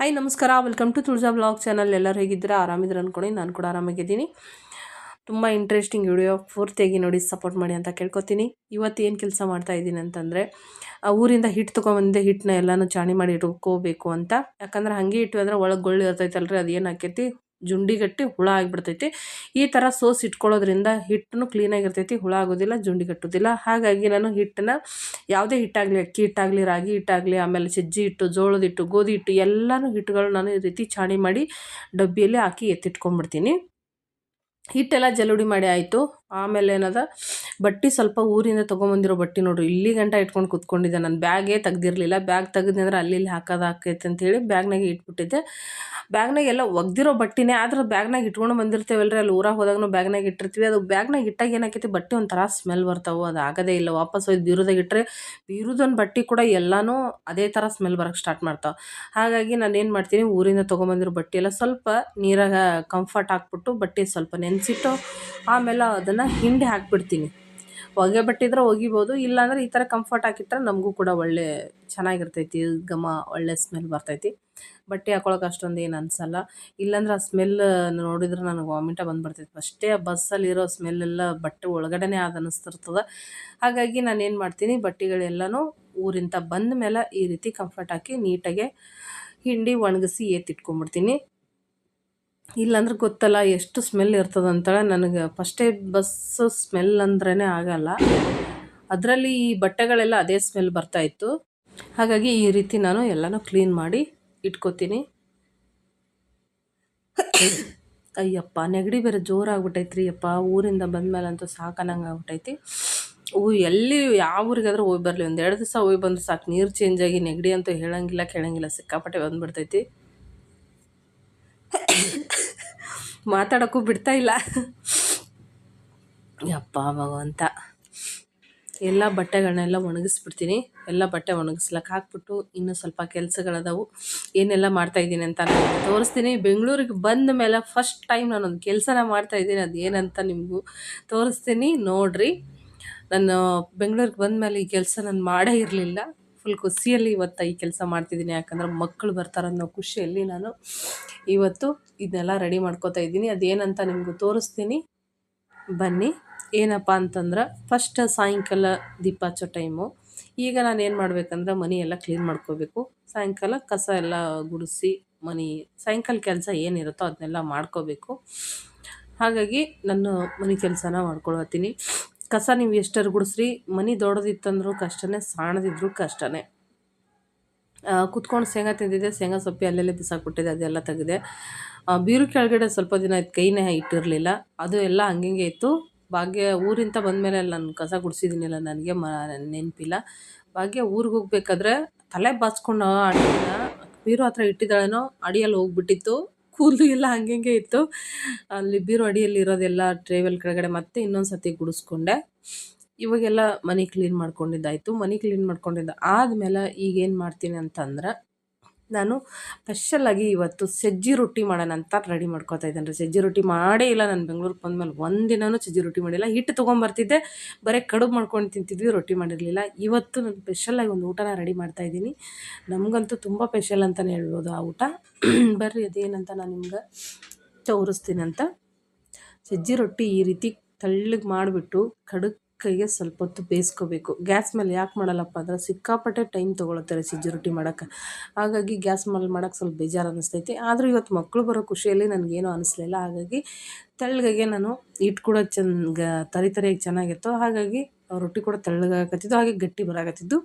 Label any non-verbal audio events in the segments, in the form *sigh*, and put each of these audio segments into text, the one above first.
Hi ನಮಸ್ಕಾರ. Welcome to Tulaja blog channel ಎಲ್ಲರೂ ಹೇಗಿದ್ದೀರಾ? ಆರಾಮಿದ್ರೆ ಅಂದ್ಕೊಂಡು ನಾನು ಕೂಡ ಆರಾಮಾಗಿದ್ದೀನಿ. ತುಂಬ ಇಂಟ್ರೆಸ್ಟಿಂಗ್ ವಿಡಿಯೋ ಪೂರ್ತಿಯಾಗಿ ನೋಡಿ ಸಪೋರ್ಟ್ ಮಾಡಿ ಅಂತ ಕೇಳ್ಕೊತೀನಿ. ಇವತ್ತು ಏನು ಕೆಲಸ ಮಾಡ್ತಾ ಇದ್ದೀನಿ ಅಂತಂದರೆ ಊರಿಂದ ಹಿಟ್ಟು ತೊಗೊಂಬಂದೆ ಹಿಟ್ಟನ್ನ ಎಲ್ಲನೂ ಚಾಣಿ ಮಾಡಿ ಇಟ್ಕೋಬೇಕು ಅಂತ. ಯಾಕಂದ್ರೆ ಹಾಗೆ ಇಟ್ಟು ಅಂದರೆ ಒಳಗೆ ಗೊಳ್ಳು ಇರ್ತೈತಲ್ರಿ ಅದು ಏನು ಆಕೈತಿ? ಜುಂಡಿಗಟ್ಟಿ ಹುಳ ಆಗಿಬಿಡ್ತೈತಿ. ಈ ಥರ ಸೋಸ್ ಇಟ್ಕೊಳ್ಳೋದ್ರಿಂದ ಹಿಟ್ಟನ್ನು ಕ್ಲೀನಾಗಿರ್ತೈತಿ ಹುಳ ಆಗೋದಿಲ್ಲ, ಜುಂಡಿ ಕಟ್ಟೋದಿಲ್ಲ. ಹಾಗಾಗಿ ನಾನು ಹಿಟ್ಟನ್ನು ಯಾವುದೇ ಹಿಟ್ಟಾಗಲಿ, ಅಕ್ಕಿ ಹಿಟ್ಟಾಗಲಿ, ರಾಗಿ ಹಿಟ್ಟಾಗಲಿ, ಆಮೇಲೆ ಸಜ್ಜಿ ಹಿಟ್ಟು, ಜೋಳದ ಹಿಟ್ಟು, ಗೋಧಿ ಹಿಟ್ಟು ಎಲ್ಲನೂ ಹಿಟ್ಟುಗಳು ನಾನು ಈ ರೀತಿ ಚಾಣಿ ಮಾಡಿ ಡಬ್ಬಿಯಲ್ಲಿ ಹಾಕಿ ಎತ್ತಿಟ್ಕೊಂಡ್ಬಿಡ್ತೀನಿ. ಹಿಟ್ಟೆಲ್ಲ ಜಲುಡಿ ಮಾಡಿ ಆಯಿತು. ಆಮೇಲೆ ಏನದ? ಬಟ್ಟೆ ಸ್ವಲ್ಪ ಊರಿಂದ ತೊಗೊಂಬಂದಿರೋ ಬಟ್ಟೆ ನೋಡ್ರಿ. ಇಲ್ಲಿ ಗಂಟ ಇಟ್ಕೊಂಡು ಕುತ್ಕೊಂಡಿದ್ದೆ ನಾನು. ಬ್ಯಾಗೇ ತೆಗ್ದಿರಲಿಲ್ಲ. ಬ್ಯಾಗ್ ತೆಗೆದ್ರೆ ಅಲ್ಲಿ ಇಲ್ಲಿ ಹಾಕೋದು ಹಾಕೈತೆ ಅಂತೇಳಿ ಬ್ಯಾಗ್ನಾಗೆ ಇಟ್ಬಿಟ್ಟಿದ್ದೆ. ಬ್ಯಾಗ್ನಾಗೆಲ್ಲ ಒಗ್ದಿರೋ ಬಟ್ಟೆನೇ ಆದ್ರೆ ಬ್ಯಾಗ್ನಾಗ ಇಟ್ಕೊಂಡು ಬಂದಿರ್ತೇವಲ್ರಿ. ಅಲ್ಲಿ ಊರಾಗ ಹೋದಾಗೂ ಬ್ಯಾಗ್ನಾಗ ಇಟ್ಟಿರ್ತೀವಿ. ಅದು ಬ್ಯಾಗ್ನಾಗ ಇಟ್ಟಾಗ ಏನಾಕೈತಿ? ಬಟ್ಟೆ ಒಂಥರ ಸ್ಮೆಲ್ ಬರ್ತಾವೆ, ಅದು ಆಗೋದೇ ಇಲ್ಲ. ವಾಪಸ್ ಹೋಗಿ ಬೀರುದಾಗ ಇಟ್ಟರೆ ಬೀರುದೊಂದು ಬಟ್ಟೆ ಕೂಡ ಎಲ್ಲನೂ ಅದೇ ಥರ ಸ್ಮೆಲ್ ಬರೋಕ್ಕೆ ಸ್ಟಾರ್ಟ್ ಮಾಡ್ತಾವೆ. ಹಾಗಾಗಿ ನಾನು ಏನು ಮಾಡ್ತೀನಿ? ಊರಿಂದ ತೊಗೊಂಬಂದಿರೋ ಬಟ್ಟೆ ಎಲ್ಲ ಸ್ವಲ್ಪ ನೀರಾಗ ಕಂಫರ್ಟ್ ಹಾಕ್ಬಿಟ್ಟು ಬಟ್ಟೆ ಸ್ವಲ್ಪ ನೆನೆಸಿಟ್ಟು ಆಮೇಲೆ ಅದನ್ನು ಹಿಂಡಿ ಹಾಕ್ಬಿಡ್ತೀನಿ. ಹೊಗೆ ಬಟ್ಟಿದ್ರೆ ಒಗಿಬೋದು, ಇಲ್ಲಾಂದ್ರೆ ಈ ಥರ ಕಂಫರ್ಟ್ ಹಾಕಿಟ್ರೆ ನಮಗೂ ಕೂಡ ಒಳ್ಳೆ ಚೆನ್ನಾಗಿರ್ತೈತಿ, ಘಮ, ಒಳ್ಳೆ ಸ್ಮೆಲ್ ಬರ್ತೈತಿ. ಬಟ್ಟೆ ಹಾಕೊಳಕ್ಕೆ ಅಷ್ಟೊಂದು ಏನು ಅನಿಸಲ್ಲ. ಇಲ್ಲಾಂದ್ರೆ ಆ ಸ್ಮೆಲ್ ನೋಡಿದ್ರೆ ನನಗೆ ವಾಮಿಟ ಬಂದುಬಿಡ್ತೈತಿ. ಫಸ್ಟೇ ಆ ಬಸ್ಸಲ್ಲಿರೋ ಸ್ಮೆಲ್ಲೆಲ್ಲ ಬಟ್ಟೆ ಒಳಗಡೆನೇ ಅದು ಅನಿಸ್ತಿರ್ತದೆ. ಹಾಗಾಗಿ ನಾನು ಏನು ಮಾಡ್ತೀನಿ, ಬಟ್ಟೆಗಳೆಲ್ಲನೂ ಊರಿಂದ ಬಂದ ಮೇಲೆ ಈ ರೀತಿ ಕಂಫರ್ಟ್ ಹಾಕಿ ನೀಟಾಗೆ ಹಿಂಡಿ ಒಣಗಿಸಿ ಏತಿಟ್ಕೊಂಡ್ಬಿಡ್ತೀನಿ ಇಲ್ಲಾಂದ್ರೆ ಗೊತ್ತಲ್ಲ, ಎಷ್ಟು ಸ್ಮೆಲ್ ಇರ್ತದಂತೇಳಿ ನನಗೆ ಫಸ್ಟ್ ಏಡ್ ಬಸ್ಸು ಸ್ಮೆಲ್ ಅಂದ್ರೇ ಆಗಲ್ಲ. ಅದರಲ್ಲಿ ಈ ಬಟ್ಟೆಗಳೆಲ್ಲ ಅದೇ ಸ್ಮೆಲ್ ಬರ್ತಾಯಿತ್ತು ಹಾಗಾಗಿ ಈ ರೀತಿ ನಾನು ಎಲ್ಲನೂ ಕ್ಲೀನ್ ಮಾಡಿ ಇಟ್ಕೋತೀನಿ. ಅಯ್ಯಪ್ಪ, ನೆಗಡಿ ಬೇರೆ ಜೋರಾಗ್ಬಿಟ್ಟೈತ್ರಿ ಅಪ್ಪ. ಊರಿಂದ ಬಂದ್ಮೇಲಂತೂ ಸಾಕನಂಗೆ ಆಗ್ಬಿಟ್ಟೈತಿ ಹೂ ಎಲ್ಲಿ ಯಾವ ಊರಿಗಾದ್ರೂ ಹೋಗಿ ಬರಲಿ. ಒಂದು ಎರಡು ದಿವಸ ಹೋಗಿ ಬಂದ್ರೆ ಸಾಕು. ನೀರು ಚೇಂಜ್ ಆಗಿ ನೆಗಡಿ ಅಂತೂ ಹೇಳಂಗಿಲ್ಲ, ಕೇಳಂಗಿಲ್ಲ. ಸಿಕ್ಕಾಪಟ್ಟೆ ಬಂದುಬಿಡ್ತೈತಿ. ಮಾತಾಡೋಕ್ಕೂ ಬಿಡ್ತಾ ಇಲ್ಲ. ಯಪ್ಪ ಭಗವಂತ. ಎಲ್ಲ ಬಟ್ಟೆಗಳನ್ನೆಲ್ಲ ಒಣಗಿಸ್ಬಿಡ್ತೀನಿ. ಎಲ್ಲ ಬಟ್ಟೆ ಒಣಗಿಸ್ಲಕ್ಕೆ ಹಾಕ್ಬಿಟ್ಟು ಇನ್ನೂ ಸ್ವಲ್ಪ ಕೆಲಸಗಳದಾವು. ಏನೆಲ್ಲ ಮಾಡ್ತಾಯಿದ್ದೀನಿ ಅಂತ ನಾನು ತೋರಿಸ್ತೀನಿ. ಬೆಂಗಳೂರಿಗೆ ಬಂದ ಮೇಲೆ ಫಸ್ಟ್ ಟೈಮ್ ನಾನೊಂದು ಕೆಲಸನ ಮಾಡ್ತಾಯಿದ್ದೀನಿ ಅದು ಏನಂತ ನಿಮಗೂ ತೋರಿಸ್ತೀನಿ. ನೋಡಿರಿ. ನಾನು ಬೆಂಗಳೂರಿಗೆ ಬಂದ ಮೇಲೆ ಈ ಕೆಲಸ ನಾನು ಮಾಡೇ ಇರಲಿಲ್ಲ. ಫುಲ್ ಖುಷಿಯಲ್ಲಿ ಇವತ್ತು ಈ ಕೆಲಸ ಮಾಡ್ತಿದ್ದೀನಿ. ಯಾಕಂದ್ರೆ ಮಕ್ಕಳು ಬರ್ತಾರನ್ನೋ ಖುಷಿಯಲ್ಲಿ ನಾನು ಇವತ್ತು ಇದನ್ನೆಲ್ಲ ರೆಡಿ ಮಾಡ್ಕೋತಾ ಇದ್ದೀನಿ. ಅದೇನಂತ ನಿಮಗೂ ತೋರಿಸ್ತೀನಿ. ಬನ್ನಿ. ಏನಪ್ಪ ಅಂತಂದ್ರೆ ಫಸ್ಟ್ ಸಾಯಂಕಾಲ ದೀಪ ಹಚ್ಚೋ ಟೈಮು ಈಗ ನಾನು ಏನು ಮಾಡಬೇಕಂದ್ರೆ ಮನೆ ಎಲ್ಲ ಕ್ಲೀನ್ ಮಾಡ್ಕೋಬೇಕು. ಸಾಯಂಕಾಲ ಕಸ ಎಲ್ಲ ಗುಡಿಸಿ ಮನೆ, ಸಾಯಂಕಾಲ ಕೆಲಸ ಏನಿರುತ್ತೋ ಅದನ್ನೆಲ್ಲ ಮಾಡ್ಕೋಬೇಕು. ಹಾಗಾಗಿ ನಾನು ಮನೆ ಕೆಲಸನ ಮಾಡ್ಕೊಳತ್ತೀನಿ. ಕಸ ನೀವು ಎಷ್ಟರು ಗುಡಿಸ್ರಿ, ಮನೆ ದೊಡ್ಡದಿತ್ತಂದ್ರೂ ಕಷ್ಟನೇ, ಸಾಣದಿದ್ರು ಕಷ್ಟನೇ. ಕುತ್ಕೊಂಡು ಶೇಂಗಾ ತಿಂದಿದ್ದೆ, ಶೇಂಗಾ ಸೊಪ್ಪಿ ಅಲ್ಲೆಲ್ಲೇ ಬಿಸಾಕ್ಬಿಟ್ಟಿದೆ ಅದೆಲ್ಲ ತೆಗೆದೆ ಬೀರು ಕೆಳಗಡೆ ಸ್ವಲ್ಪ ದಿನ ಇದು ಕೈನೇ ಇಟ್ಟಿರಲಿಲ್ಲ. ಅದು ಎಲ್ಲ ಹಂಗೆ ಇತ್ತು. ಭಾಗ್ಯ ಊರಿಂದ ಬಂದಮೇಲೆ ನಾನು ಕಸ ಗುಡಿಸಿದ್ದೀನಿಲ್ಲ ನನಗೆ ಮ, ನೆನಪಿಲ್ಲ. ಭಾಗ್ಯ ಊರಿಗೆ ಹೋಗ್ಬೇಕಾದ್ರೆ ತಲೆ ಬಾಚ್ಕೊಂಡು ಅಡಿನ ಬೀರು ಹತ್ರ ಇಟ್ಟಿದ್ದಾಳೇನೋ, ಅಡಿಯಲ್ಲಿ ಹೋಗ್ಬಿಟ್ಟಿತ್ತು. ಕೂದಲು ಎಲ್ಲ ಹಂಗೆ ಇತ್ತು. ಅಲ್ಲಿ ಬೀರು ಅಡಿಯಲ್ಲಿ ಇರೋದೆಲ್ಲ ಟ್ರೇವೆಲ್ ಕೆಳಗಡೆ ಮತ್ತೆ ಇನ್ನೊಂದು ಸತಿ ಗುಡಿಸ್ಕೊಂಡೆ. ಇವಾಗೆಲ್ಲ ಮನೆ ಕ್ಲೀನ್ ಮಾಡ್ಕೊಂಡಿದ್ದಾಯಿತು. ಮನೆ ಕ್ಲೀನ್ ಮಾಡ್ಕೊಂಡಿದ್ದ ಆದಮೇಲೆ ಈಗೇನು ಮಾಡ್ತೀನಿ ಅಂತಂದ್ರೆ ನಾನು ಸ್ಪೆಷಲಾಗಿ ಇವತ್ತು ಸಜ್ಜಿ ರೊಟ್ಟಿ ಮಾಡೋಣ ಅಂತ ರೆಡಿ ಮಾಡ್ಕೊತಾ ಇದ್ದೇನೆ ಸಜ್ಜಿ ರೊಟ್ಟಿ ಮಾಡೇ ಇಲ್ಲ. ನಾನು ಬೆಂಗ್ಳೂರಿಗೆ ಬಂದಮೇಲೆ ಒಂದಿನೂ ಸಜ್ಜಿ ರೊಟ್ಟಿ ಮಾಡಿಲ್ಲ. ಹಿಟ್ಟು ತೊಗೊಂಬರ್ತಿದ್ದೆ ಬರೀ ಕಡುಬು ಮಾಡ್ಕೊಂಡು ತಿಂತಿದ್ವಿ, ರೊಟ್ಟಿ ಮಾಡಿರಲಿಲ್ಲ. ಇವತ್ತು ನಾನು ಸ್ಪೆಷಲಾಗಿ ಒಂದು ಊಟನ ರೆಡಿ ಮಾಡ್ತಾ ಇದ್ದೀನಿ. ನಮಗಂತೂ ತುಂಬ ಸ್ಪೆಷಲ್ ಅಂತಲೇ ಹೇಳ್ಬೋದು ಆ ಊಟ. *clears throat* ಬರ್ರಿ, ಅದೇನಂತ ನಾನು ನಿಮ್ಗೆ ತೋರಿಸ್ತೀನಿ ಅಂತ. ಸಜ್ಜಿ ರೊಟ್ಟಿ ಈ ರೀತಿ ತಳ್ಳಗೆ ಮಾಡಿಬಿಟ್ಟು ಕಡುಕ್ ಕೈಗೆ ಸ್ವಲ್ಪ ಹೊತ್ತು ಬೇಯಿಸ್ಕೋಬೇಕು. ಗ್ಯಾಸ್ ಮೇಲೆ ಯಾಕೆ ಮಾಡಲ್ಲಪ್ಪ ಅಂದ್ರೆ ಸಿಕ್ಕಾಪಟ್ಟೆ ಟೈಮ್ ತೊಗೊಳತ್ತಾರೆ ಸಜ್ಜಿ ರೊಟ್ಟಿ ಮಾಡೋಕ್ಕೆ. ಹಾಗಾಗಿ ಗ್ಯಾಸ್ ಮೇಲೆ ಮಾಡೋಕೆ ಸ್ವಲ್ಪ ಬೇಜಾರು ಅನ್ನಿಸ್ತೈತಿ ಆದರೂ ಇವತ್ತು ಮಕ್ಕಳು ಬರೋ ಖುಷಿಯಲ್ಲಿ ನನಗೇನು ಅನಿಸ್ಲಿಲ್ಲ. ಹಾಗಾಗಿ ತೆಳ್ಳಗೆ ನಾನು ಹಿಟ್ಟು ಕೂಡ ಚಂದ, ತರಿ ತರಿಯಾಗಿ ಚೆನ್ನಾಗಿತ್ತು. ಹಾಗಾಗಿ ರೊಟ್ಟಿ ಕೂಡ ತೆಳ್ಳಗಾಗತ್ತಿದ್ದು ಹಾಗೆ ಗಟ್ಟಿ ಬರಾಕತ್ತಿದ್ದು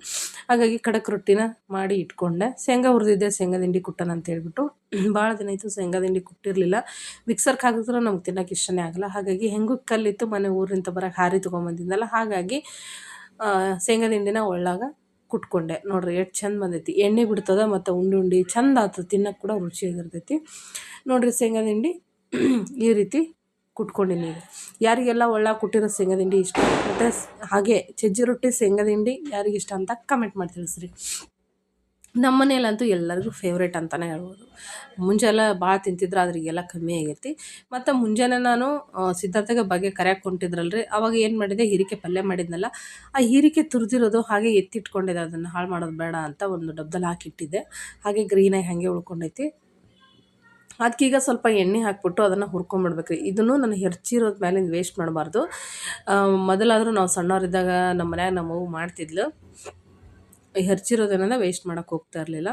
ಹಾಗಾಗಿ ಖಡಕ್ ರೊಟ್ಟಿನ ಮಾಡಿ ಇಟ್ಕೊಂಡೆ. ಶೇಂಗಾ ಹುರಿದಿದ್ದೆ, ಶೇಂಗಾ ದಿಂಡಿ ಕುಟ್ಟನ ಅಂತ ಹೇಳ್ಬಿಟ್ಟು. ಭಾಳ ದಿನ ಆಯಿತು ಶೇಂಗಾ ದಿಂಡಿ ಕುಟ್ಟಿರಲಿಲ್ಲ. ಮಿಕ್ಸರ್ಗೆ ಹಾಕಿದ್ರೆ ನಮ್ಗೆ ತಿನ್ನೋಕೆ ಇಷ್ಟನೇ ಆಗಲ್ಲ. ಹಾಗಾಗಿ ಹೆಂಗೂ ಕಲ್ಲಿತ್ತು, ಮನೆ ಊರಿಂದ ಬರೋಕೆ ಹಾರಿ ತೊಗೊಂಬಂದಿದ್ದಲ್ಲ ಹಾಗಾಗಿ ಶೇಂಗಾ ದಿಂಡಿನ ಒಳ್ಳಾಗ ಕುಟ್ಕೊಂಡೆ. ನೋಡ್ರಿ, ಎಷ್ಟು ಚಂದ ಬಂದೈತಿ. ಎಣ್ಣೆ ಬಿಡ್ತದ ಮತ್ತು ಉಂಡು ಉಂಡಿ ಚಂದ ಆಗ್ತದೆ ತಿನ್ನೋಕೆ ಕೂಡ ರುಚಿಯಾಗಿರ್ತೈತಿ ನೋಡ್ರಿ, ಶೇಂಗಾ ದಿಂಡಿ, ಈ ರೀತಿ ಕುಟ್ಕೊಂಡಿನಿ ಯಾರಿಗೆಲ್ಲ ಒಳ್ಳೆ ಕುಟ್ಟಿರೋ ಶೇಂಗಾ ದಿಂಡಿ ಇಷ್ಟ ಮತ್ತು ಹಾಗೆ ಸಜ್ಜಿ ರೊಟ್ಟಿ ಶೇಂಗದಿಂಡಿ ಯಾರಿಗೆ ಇಷ್ಟ ಅಂತ ಕಮೆಂಟ್ ಮಾಡಿ ತಿಳಿಸ್ರಿ. ನಮ್ಮ ಮನೆಯಲ್ಲಂತೂ ಎಲ್ಲರಿಗೂ ಫೇವ್ರೇಟ್ ಅಂತಲೇ ಹೇಳ್ಬೋದು. ಮುಂಜಾನೆ ಭಾಳ ತಿಂತಿದ್ರು, ಆದ್ರೆ ಈಗೆಲ್ಲ ಕಮ್ಮಿ ಆಗೈತಿ. ಮತ್ತು ಮುಂಜಾನೆ ನಾನು ಸಿದ್ಧಾರ್ಥಗೆ ಬಗ್ಗೆ ಕರೆಯಕ್ಕೆ ಹೊಂಟಿದ್ರಲ್ರಿ. ಅವಾಗ ಏನು ಮಾಡಿದೆ, ಹೀರಿಕೆ ಪಲ್ಯ ಮಾಡಿದ್ನಲ್ಲ, ಆ ಹೀರಿಕೆ ತುರಿದಿರೋದು ಹಾಗೆ ಎತ್ತಿಟ್ಕೊಂಡಿದ್ದೆ, ಅದನ್ನು ಹಾಳು ಮಾಡೋದು ಬೇಡ ಅಂತ ಒಂದು ಡಬ್ದಲ್ಲಿ ಹಾಕಿಟ್ಟಿದ್ದೆ. ಹಾಗೆ ಗ್ರೀನಾಗಿ ಹಾಗೆ ಉಳ್ಕೊಂಡೈತಿ. ಅದಕ್ಕೀಗ ಸ್ವಲ್ಪ ಎಣ್ಣೆ ಹಾಕ್ಬಿಟ್ಟು ಅದನ್ನು ಹುರ್ಕೊಂಬಿಡ್ಬೇಕು ರೀ ಇದನ್ನು ನಾನು ಹೆರ್ಚಿರೋದ್ ಮೇಲಿಂದ ವೇಸ್ಟ್ ಮಾಡಬಾರ್ದು. ಮೊದಲಾದರೂ ನಾವು ಸಣ್ಣವರಿದ್ದಾಗ ನಮ್ಮ ಮನ್ಯಾಗ ನಮ್ಮ ಅವು ಮಾಡ್ತಿದ್ಲು. ಹೆರ್ಚಿರೋದನ್ನೆಲ್ಲ ವೇಸ್ಟ್ ಮಾಡೋಕೆ ಹೋಗ್ತಾ ಇರಲಿಲ್ಲ.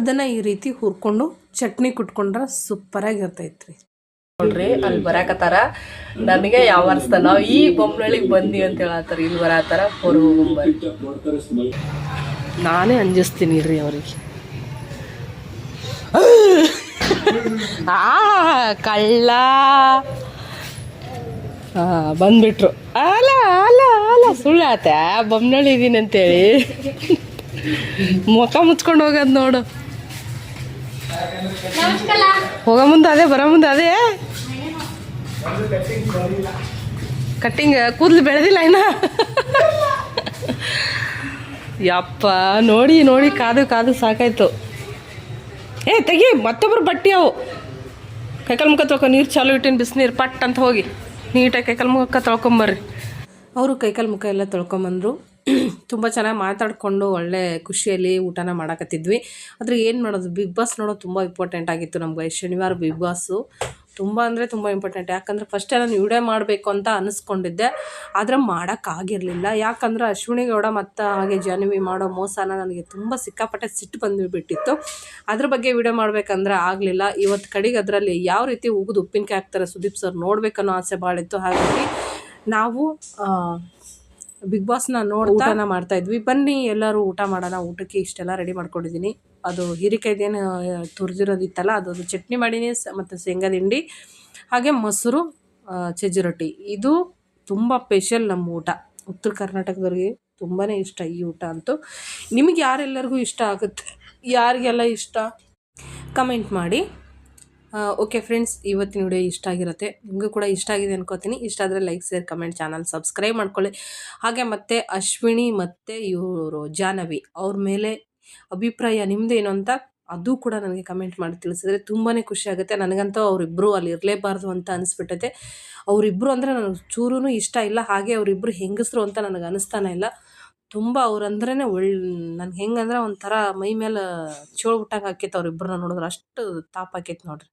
ಅದನ್ನು ಈ ರೀತಿ ಹುರ್ಕೊಂಡು ಚಟ್ನಿ ಕುಟ್ಕೊಂಡ್ರೆ ಸೂಪರಾಗಿ ಇರ್ತೈತೆ ರೀ ನೋಡ್ರಿ ಅಲ್ಲಿ ಬರಾಕತ್ತಾರ. ನನಗೆ ಯಾವ ನಾವು ಈ ಬೊಂಬಳಿಗೆ ಬಂದಿ ಅಂತ ಹೇಳತ್ತಾರ. ಇಲ್ಲಿ ಬರತ್ತಾರ ಹೊರ ಹೋಗಂಬರ್ರಿ. ನಾನೇ ಅಂಜಿಸ್ತೀನಿ ರೀ ಅವ್ರಿಗೆ. ಆ, ಕಳ್ಳ. ಹಾ ಬಂದ್ಬಿಟ್ರು. ಅಲ್ಲ ಅಲ್ಲ ಅಲ್ಲ. ಸುಳ್ಳಾತ ಬೊಮ್ಮನಳ್ಳಿ ಇದೀನಿ ಅಂತೇಳಿ. ಮುಖ ಮುಚ್ಕೊಂಡು ಹೋಗೋದು ನೋಡು. ಹೋಗೋ ಮುಂದೆ ಅದೇ, ಬರೋ ಮುಂದೆ ಅದೇ. ಕಟ್ಟಿಂಗ್, ಕೂದಲು ಬೆಳೆದಿಲ್ಲ ಇನ್ನ. ಯಪ್ಪ, ನೋಡಿ ನೋಡಿ, ಕಾದು ಕಾದು ಸಾಕಾಯ್ತು. ಏ, ತೆಗಿ, ಮತ್ತೊಬ್ರು ಬಟ್ಟೆ ಅವು. ಕೈಕಾಲು ಮುಖ ತೊಳ್ಕೊ, ನೀರು ಚಾಲು ಇಟ್ಟಿನ ಬಿಸಿನೀರು ಪಟ್ ಅಂತ ಹೋಗಿ. ನೀಟಾಗಿ ಕೈಕಾಲು ಮುಖ ತೊಳ್ಕೊಂಬರ್ರಿ. ಅವರು ಕೈಕಾಲು ಮುಖ ಎಲ್ಲ ತೊಳ್ಕೊಂಬಂದರು. *clears throat* ತುಂಬ ಚೆನ್ನಾಗಿ ಮಾತಾಡಿಕೊಂಡು ಒಳ್ಳೆ ಖುಷಿಯಲ್ಲಿ ಊಟನ ಮಾಡಕತ್ತಿದ್ವಿ. ಆದರೆ ಏನು ಮಾಡೋದು, ಬಿಗ್ ಬಾಸ್ ನೋಡೋದು ತುಂಬ ಇಂಪಾರ್ಟೆಂಟ್ ಆಗಿತ್ತು ನಮ್ಗೆ. ಶನಿವಾರ ಬಿಗ್ ಬಾಸು. ತುಂಬ ಅಂದರೆ ತುಂಬ ಇಂಪಾರ್ಟೆಂಟ್ ಯಾಕಂದರೆ ಫಸ್ಟೇ ನಾನು ವಿಡಿಯೋ ಮಾಡಬೇಕು ಅಂತ ಅನಿಸ್ಕೊಂಡಿದ್ದೆ. ಆದರೆ ಮಾಡೋಕ್ಕಾಗಿರಲಿಲ್ಲ ಯಾಕಂದರೆ ಅಶ್ವಿನಿ ಗೌಡ ಮತ್ತು ಹಾಗೆ ಜಾನ್ವಿ ಮಾಡೋ ಮೋಸನ ನನಗೆ ತುಂಬ ಸಿಕ್ಕಾಪಟ್ಟೆ ಸಿಟ್ಟು ಬಂದುಬಿಟ್ಟಿತ್ತು. ಅದ್ರ ಬಗ್ಗೆ ವಿಡಿಯೋ ಮಾಡಬೇಕಂದ್ರೆ ಆಗಲಿಲ್ಲ. ಇವತ್ತು ಕಡೆಗೆ ಅದರಲ್ಲಿ ಯಾವ ರೀತಿ ಉಗಿದು ಉಪ್ಪಿನಕಾಯಿ ಹಾಕ್ತಾರೆ ಸುದೀಪ್ ಸರ್ ನೋಡಬೇಕನ್ನೋ ಆಸೆ ಭಾಳ ಇತ್ತು ಹಾಗಾಗಿ ನಾವು ಬಿಗ್ ಬಾಸ್ನ ನೋಡಿ ಊಟನ ಮಾಡ್ತಾ ಇದ್ವಿ. ಬನ್ನಿ ಎಲ್ಲರೂ ಊಟ ಮಾಡೋಣ. ಊಟಕ್ಕೆ ಇಷ್ಟೆಲ್ಲ ರೆಡಿ ಮಾಡ್ಕೊಂಡಿದ್ದೀನಿ. ಅದು ಹೀರಿಕಾಯ್ದೇನು ತುರಿದಿರೋದಿತ್ತಲ್ಲ ಅದು ಚಟ್ನಿ ಮಾಡೀನಿ. ಮತ್ತು ಶೇಂಗಾ ಹಿಂಡಿ ಹಾಗೆ ಮೊಸರು ಚಜ್ಜಿ ರೊಟ್ಟಿ ಇದು ತುಂಬ ಸ್ಪೆಷಲ್ ನಮ್ಮ ಊಟ. ಉತ್ತರ ಕರ್ನಾಟಕದವ್ರಿಗೆ ತುಂಬಾ ಇಷ್ಟ ಈ ಊಟ ಅಂತೂ. ನಿಮಗೆ ಯಾರೆಲ್ಲರಿಗೂ ಇಷ್ಟ ಆಗುತ್ತೆ? ಯಾರಿಗೆಲ್ಲ ಇಷ್ಟ? ಕಮೆಂಟ್ ಮಾಡಿ. ಓಕೆ ಫ್ರೆಂಡ್ಸ್ ಇವತ್ತಿನ ವಿಡಿಯೋ ಇಷ್ಟ ಆಗಿರುತ್ತೆ. ನಿಮಗೂ ಕೂಡ ಇಷ್ಟ ಆಗಿದೆ ಅನ್ಕೋತೀನಿ. ಇಷ್ಟ ಆದರೆ like share comment channel subscribe ಮಾಡ್ಕೊಳ್ಳಿ. ಹಾಗೆ ಮತ್ತೆ ಅಶ್ವಿನಿ ಮತ್ತು ಇವರು ಜಾಹ್ನವಿ ಅವ್ರ ಮೇಲೆ ಅಭಿಪ್ರಾಯ ನಿಮ್ಮದೇನು ಅಂತ ಅದು ಕೂಡ ನನಗೆ ಕಮೆಂಟ್ ಮಾಡಿ ತಿಳಿಸಿದ್ರೆ ತುಂಬಾ ಖುಷಿ ಆಗುತ್ತೆ. ನನಗಂತೂ ಅವರಿಬ್ಬರು ಅಲ್ಲಿ ಇರಲೇಬಾರ್ದು ಅಂತ ಅನಿಸ್ಬಿಟ್ಟೈತೆ. ಅವರಿಬ್ಬರು ಅಂದರೆ ನನಗೆ ಚೂರೂ ಇಷ್ಟ ಇಲ್ಲ. ಹಾಗೆ ಅವರಿಬ್ಬರು ಹೆಂಗಸರು ಅಂತ ನನಗೆ ಅನಿಸ್ತಾನೆ ಇಲ್ಲ. ತುಂಬ ಅವ್ರಂದ್ರೇ ಒಳ್, ನನಗೆ ಹೆಂಗಂದ್ರೆ ಒಂಥರ ಮೈ ಮೇಲೆ ಚೋಳ್ಬಿಟ್ಟಂಗೆ ಆಕೈತೆ ಅವ್ರಿಬ್ಬರನ್ನ ನೋಡಿದ್ರೆ. ಅಷ್ಟು ತಾಪ ಆಕೈತೆ ನೋಡ್ರಿ.